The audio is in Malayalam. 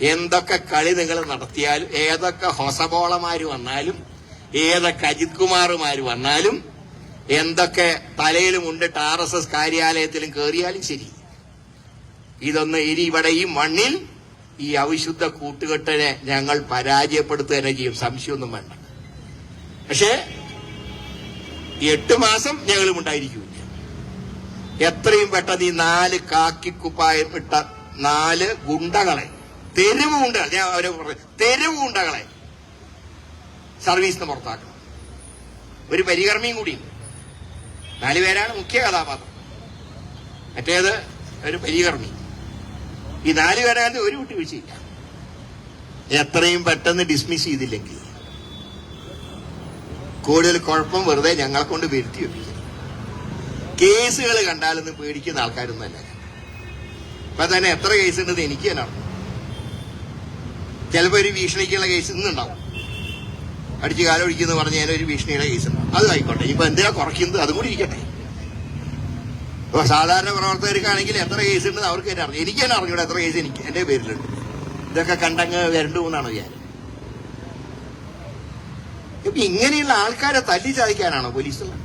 എന്തൊക്കെ കളി നിങ്ങൾ നടത്തിയാലും ഏതൊക്കെ ഹൊസബോളമാര് വന്നാലും ഏതൊക്കെ അജിത് കുമാറുമാര് വന്നാലും എന്തൊക്കെ തലയിലും ഉണ്ടിട്ട് ആർ എസ് എസ് കാര്യാലയത്തിലും കയറിയാലും ശരി. ഇതൊന്ന് ഇനി ഇവിടെ ഈ മണ്ണിൽ ഈ അവിശുദ്ധ കൂട്ടുകെട്ടിനെ ഞങ്ങൾ പരാജയപ്പെടുത്തുക തന്നെ ചെയ്യും. സംശയമൊന്നും വേണ്ട. പക്ഷേ എട്ട് മാസം ഞങ്ങളും ഉണ്ടായിരിക്കില്ല എത്രയും പെട്ടെന്ന് ഈ നാല് കാക്കിക്കുപ്പായം ഇട്ട നാല് ഗുണ്ടകളെ തെരുവ് ഗുണ്ടകൾ ഞാൻ അവരെ പറഞ്ഞു തെരുവ് ഗുണ്ടകളെ സർവീസിന് പുറത്താക്കണം. ഒരു പരികർമ്മിയും കൂടിയുണ്ട് നാല് പേരാണ് മുഖ്യ കഥാപാത്രം. മറ്റേത് ഒരു പരികർമ്മി. ഈ നാല് പേരായാലും ഒരു വിട്ടുവീഴ്ചയില്ല എത്രയും പെട്ടെന്ന് ഡിസ്മിസ് ചെയ്തില്ലെങ്കിൽ കൂടുതൽ കുഴപ്പം വെറുതെ ഞങ്ങളെ കൊണ്ട് വരുത്തി വെപ്പിക്കും. കേസുകൾ കണ്ടാലൊന്നും പേടിക്കുന്ന ആൾക്കാരൊന്നും അല്ല ഇപ്പൊ തന്നെ എത്ര കേസ് ഉണ്ടെന്ന് എനിക്ക് തന്നെ അറിയാം ചിലപ്പോ ഒരു ഭീഷണിക്കുള്ള കേസ് ഇന്നുണ്ടാവും. അടിച്ച് കാലൊഴിക്കുന്ന പറഞ്ഞ ഞാൻ ഒരു ഭീഷണിയുടെ കേസ് ഉണ്ടാവും. അത് ആയിക്കോട്ടെ. ഇപ്പൊ എന്തിനാ കുറയ്ക്കുന്നത്? അതും കൂടി ഇരിക്കട്ടെ. ഇപ്പൊ സാധാരണ പ്രവർത്തകർക്കാണെങ്കിൽ എത്ര കേസ് ഉണ്ടെന്ന് അവർക്ക് തന്നെ അറിഞ്ഞു എനിക്ക് തന്നെ അറിഞ്ഞൂടെ എത്ര കേസ് എനിക്ക് എന്റെ പേരിലുണ്ട്. ഇതൊക്കെ കണ്ടങ്ങ് വരണ്ടു എന്നാണ് വിചാരം ഇപ്പൊ ഇങ്ങനെയുള്ള ആൾക്കാരെ തല്ലി ചതിക്കാനാണോ പോലീസുള്ളത്